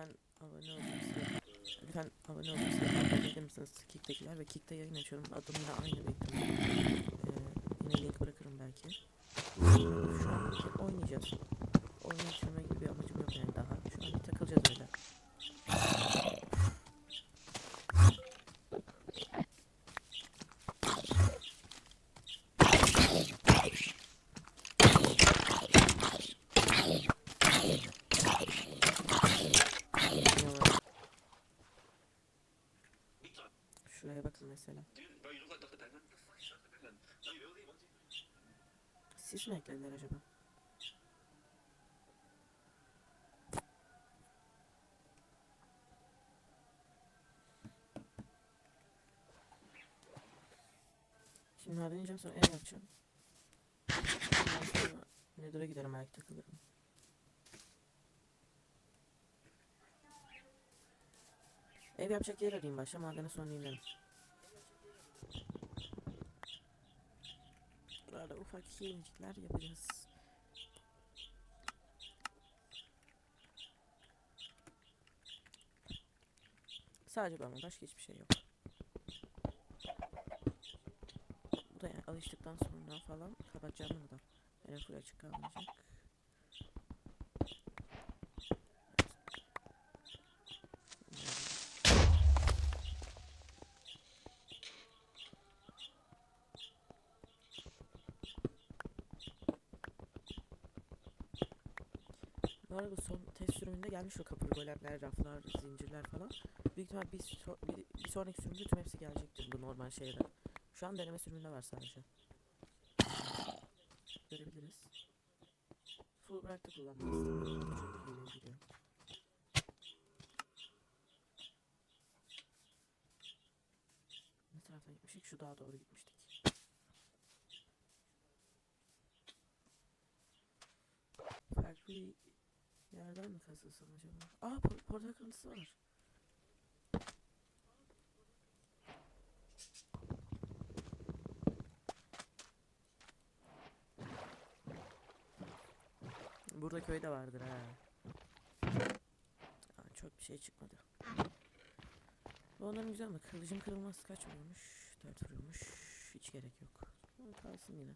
lütfen abone size. Lütfen abone size. Abone eder misiniz Kick'tekiler ve Kick'te yayın açıyorum. Adım da aynı ihtimalle. Ee, yine link bırakırım belki. Oynayacağız. Oyun bitirme gibi bir amacım yok yani daha. Şu an bir takılacağız öyle. Şuraya bakın mesela. Siz mi eklediler acaba? Şimdi maden ineceğim sonra ev yapacağım. Sonra Nether'a giderim belki takılırım. Ev yapacak yer arayayım başta madene sonra inerim. Buralarda ufak hilecilikler yapacağız. Sadece ama başka hiçbir şey yok. Bu da yani alıştıktan sonra falan kapatacağım bunu da. Yani full açık. Bu arada son test sürümünde gelmiş o kapı golemler, raflar, zincirler falan. Büyük ihtimal bir, so- bir, bir sonraki sürümde tüm hepsi gelecektir bu normal şeyler. Şu an deneme sürümünde var sadece. Görebiliriz. Full bırak da kullanmak istemiyorum. Ne taraftan gitmiştik? Şu dağa doğru gitmiştik. Farklı bir yerden mi kazılsam acaba? Aa por portal kırıntısı var. Burada köyde vardır ha. Aa, çok bir şey çıkmadı. Bu onların güzel ama kılıcım kırılmaz kaç vuruyormuş? 4 vuruyormuş. Hiç gerek yok. Ama kalsın yine.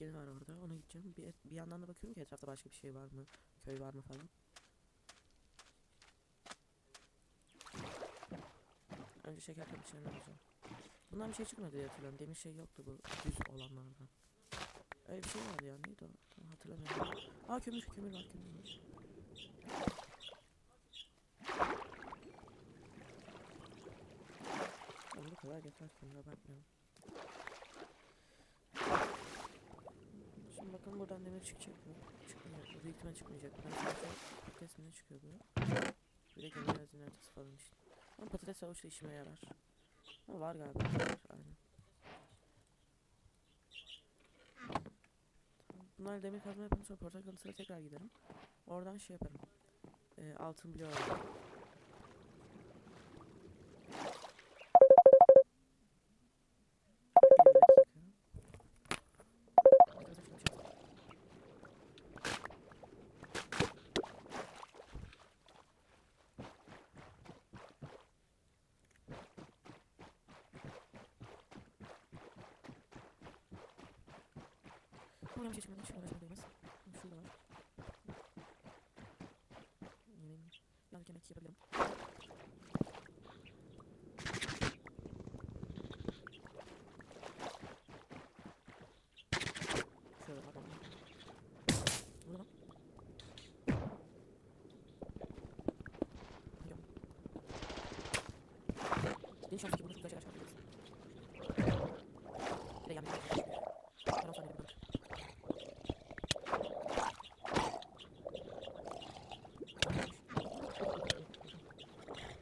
Yeri var orada. Ona gideceğim. Bir, bir yandan da bakıyorum ki etrafta başka bir şey var mı? Köy var mı falan. Önce şeker kamışlarını alacağım. Bundan bir şey çıkmadı diye hatırlıyorum. Demir şey yoktu bu düz olanlardan. Öyle bir şey vardı ya. Neydi o? Tam hatırlamıyorum. Aa kömür, kömür var, kömür var. Bu kadar yeter kömür abartmayalım. Şimdi bakalım buradan demir çıkacak mı? Çıkmayacak. Büyük ihtimal çıkmayacak. Ben sadece patates mi çıkıyor bu? Bir de demir hazine haritası falan işte. Ama patates avuçta işime yarar. Ha, var galiba. Var, aynen. Bunlar demir kazma yapalım sonra portal kanısına tekrar giderim. Oradan şey yaparım. Ee, altın bloğu alırım. Buradan bir şey çıkmadı. Hiç uğraşma değmez. Şurada var. Yemin. Yanlış yemek yapabilirim. Şöyle bakalım. Burada mı? Yok. Benim şansım ki burada çok güzel şeyler çıkartabiliriz. Bir de yanlış yemek çıkıyor. Ben o saniye bir bakayım.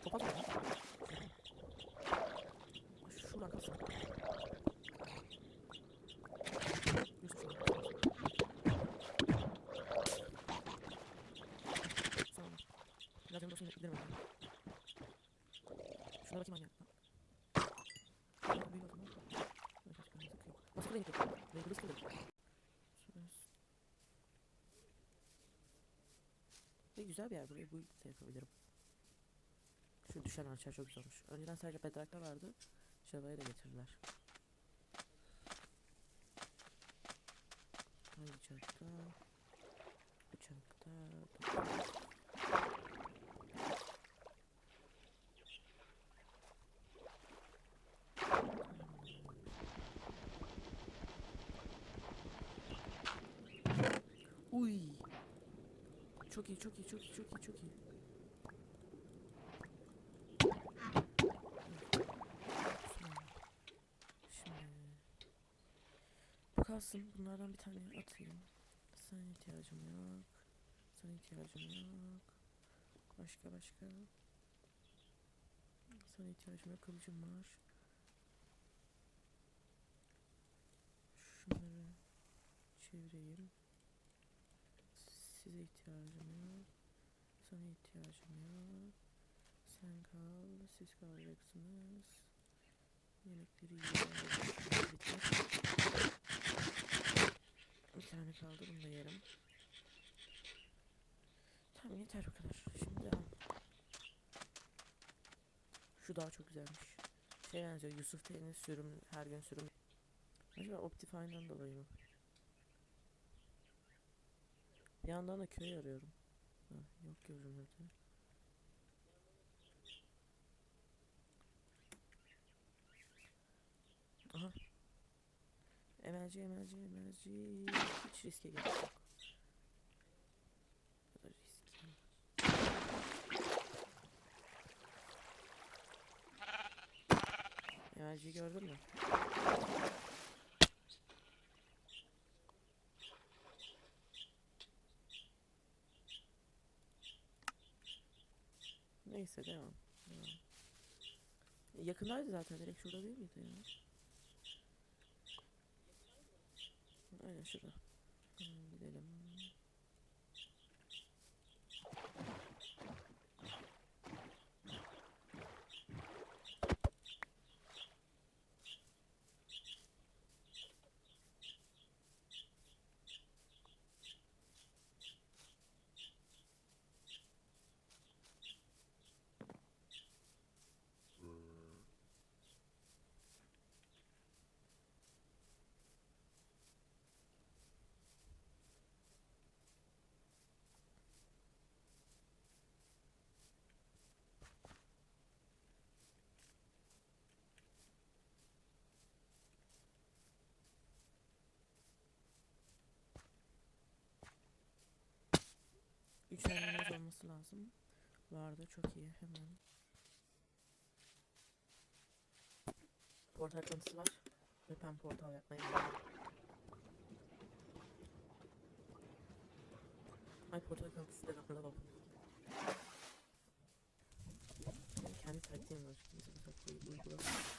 Çok fazla ya. Şuradan kalsın. Yusuf şuradan. Sonra. Biraz önce olsun giderim ben. Şunu Şuna bakayım manyak. Şuna büyük oldu mu? Evet, başka bir sıkıyor. Nasıl renk yapıyor? Rengi nasıl renk yapıyor? Şurası. Ve güzel bir yer burayı bu de yapabilirim. Şu düşen ağaçlar çok güzel olmuş. Önceden sadece bedrakta vardı. Şavaya da getirdiler. Hangi çarkta? Çok iyi, çok iyi, çok iyi, çok iyi, çok iyi. Şimdi bu kalsın. Bunlardan bir tane atayım. Sana ihtiyacım yok. Sana ihtiyacım yok. Başka başka. Sana ihtiyacım yok. Kılıcım var. Şunları çevireyim. Size ihtiyacım yok. Sana ihtiyacım yok. Sen kal. Siz kalacaksınız. Yemekleri yiyelim. Bir tane kaldı. Bunu da yerim. Tamam yeter bu kadar. Şimdi al. Şu daha çok güzelmiş. Şey benziyor. Yusuf T'nin sürüm her gün sürüm. Acaba Optifine'dan dolayı mı? Bir yandan da köy arıyorum. Ha, yok görünmedi. Aha. Emelci, emelci, emelci. Hiç riske gerek yok. Emelciyi gördün mü? Neyse devam. devam. Yakındaydı zaten direkt şurada değil miydi ya? Aynen şurada. Hmm, gidelim. Üç tane olması lazım. Vardı çok iyi hemen. Portal kanısı var. Ve ben portal gidiyorum. Ay portal kanıtısı dedim bravo. Benim kendi taktiğim var. Bu taktiği uygulamıyoruz.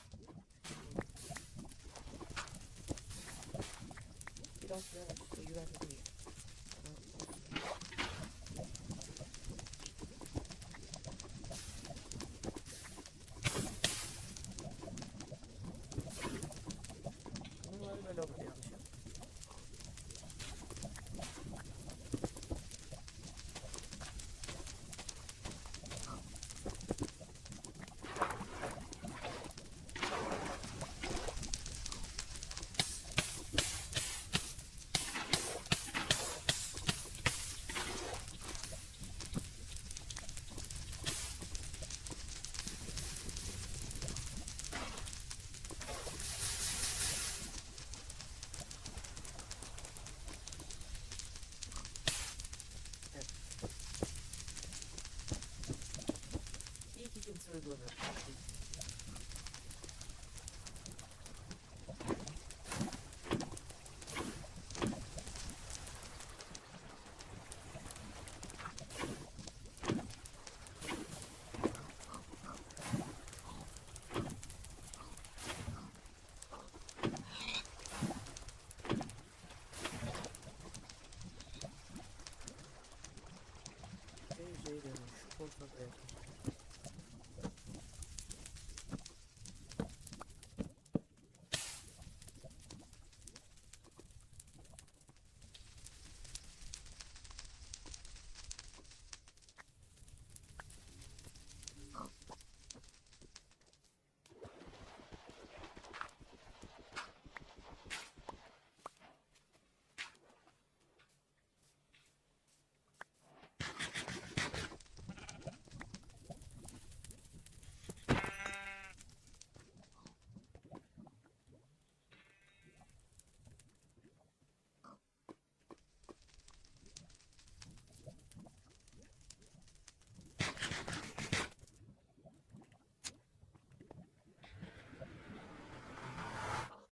look here.